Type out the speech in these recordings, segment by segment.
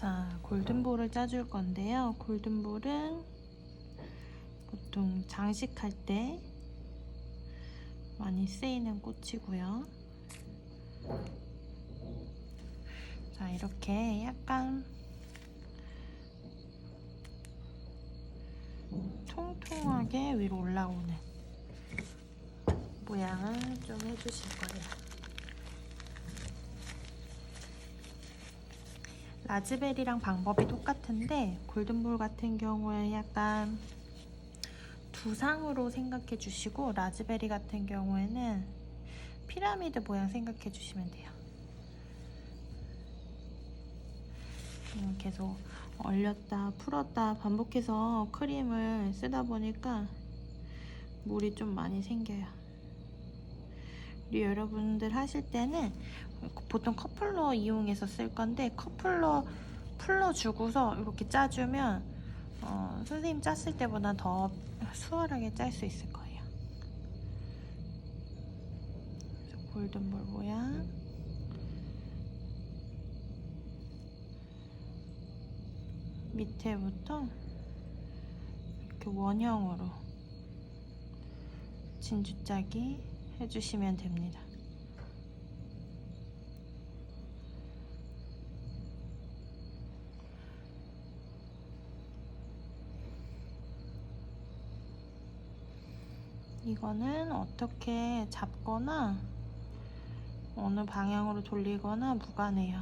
자, 골든볼을 짜줄 건데요. 골든볼은 보통 장식할 때 많이 쓰이는 꽃이고요. 자, 이렇게 약간 통통하게 위로 올라오는 모양을 좀 해주실 거예요. 라즈베리랑 방법이 똑같은데 골든볼 같은 경우에 약간 두상으로 생각해 주시고 라즈베리 같은 경우에는 피라미드 모양 생각해 주시면 돼요. 음, 계속 얼렸다 풀었다 반복해서 크림을 쓰다 보니까 물이 좀 많이 생겨요. 우리 여러분들 하실 때는 보통 커플러 이용해서 쓸 건데 커플러 풀러주고서 이렇게 짜주면 어, 선생님 짰을 때보다 더 수월하게 짤 수 있을 거예요. 골든볼 모양 밑에부터 이렇게 원형으로 진주짜기 해주시면 됩니다. 이거는 어떻게 잡거나 어느 방향으로 돌리거나 무관해요.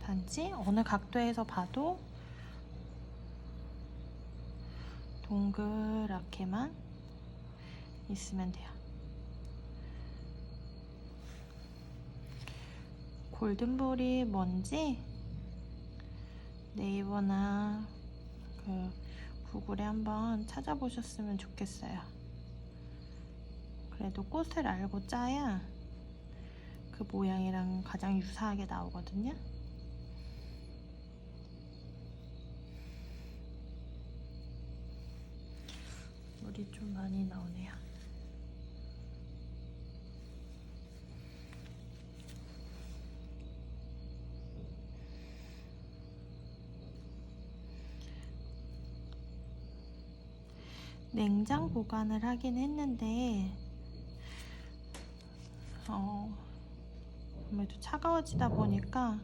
단지 어느 각도에서 봐도 동그랗게만 있으면 돼요. 골든볼이 뭔지 네이버나 그 구글에 한번 찾아보셨으면 좋겠어요. 그래도 꽃을 알고 짜야 그 모양이랑 가장 유사하게 나오거든요. 물이 좀 많이 나오네요. 냉장 보관을 하긴 했는데 어, 아무래도 차가워지다 보니까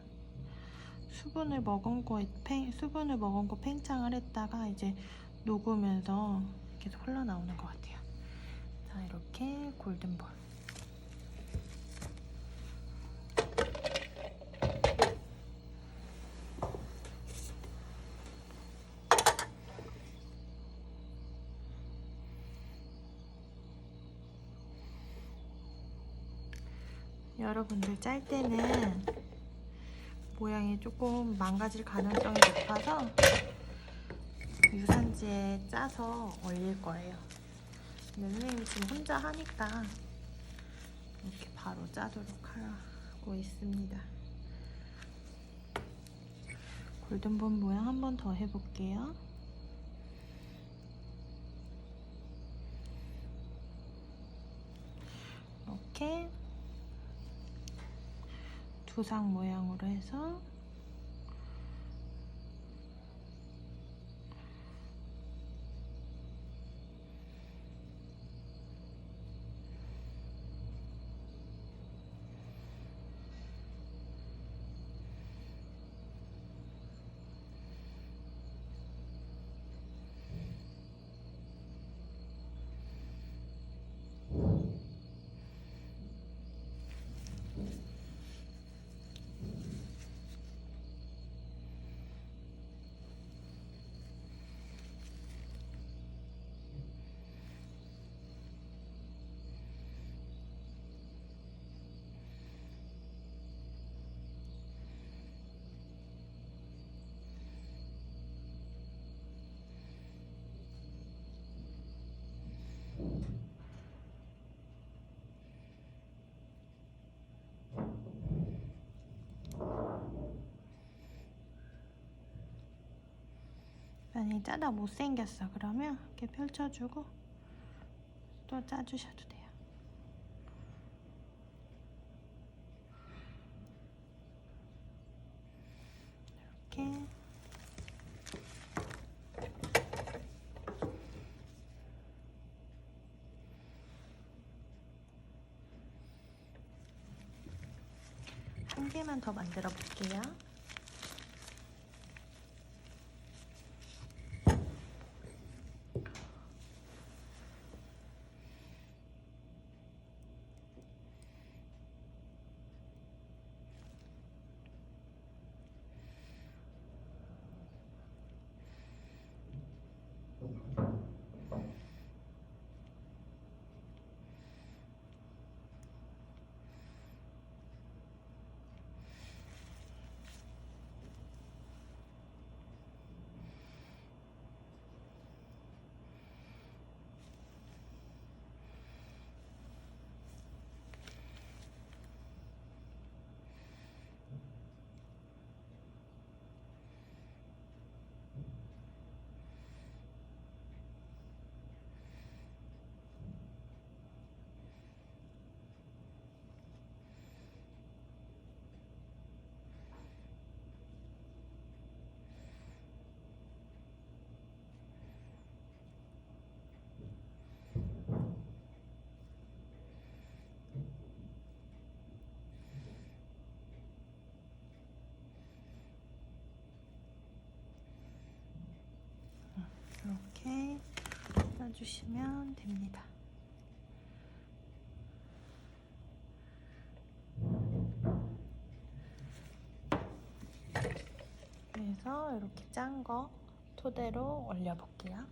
수분을 머금고 팽, 수분을 머금고 팽창을 했다가 이제 녹으면서 계속 흘러나오는 것 같아요. 자 이렇게 골든볼. 여러분들 짤 때는 모양이 조금 망가질 가능성이 높아서 유산지에 짜서 얼릴 거예요. 근데 선생님이 지금 혼자 하니까 이렇게 바로 짜도록 하고 있습니다. 골든본 모양 한 번 더 해볼게요. 이렇게 두상 모양으로 해서 많이 짜다 못생겼어. 그러면 이렇게 펼쳐주고 또 짜주셔도 돼요. 이렇게. 한 개만 더 만들어 볼게요. 놔주시면 됩니다. 그래서 이렇게 짠 거 토대로 올려볼게요.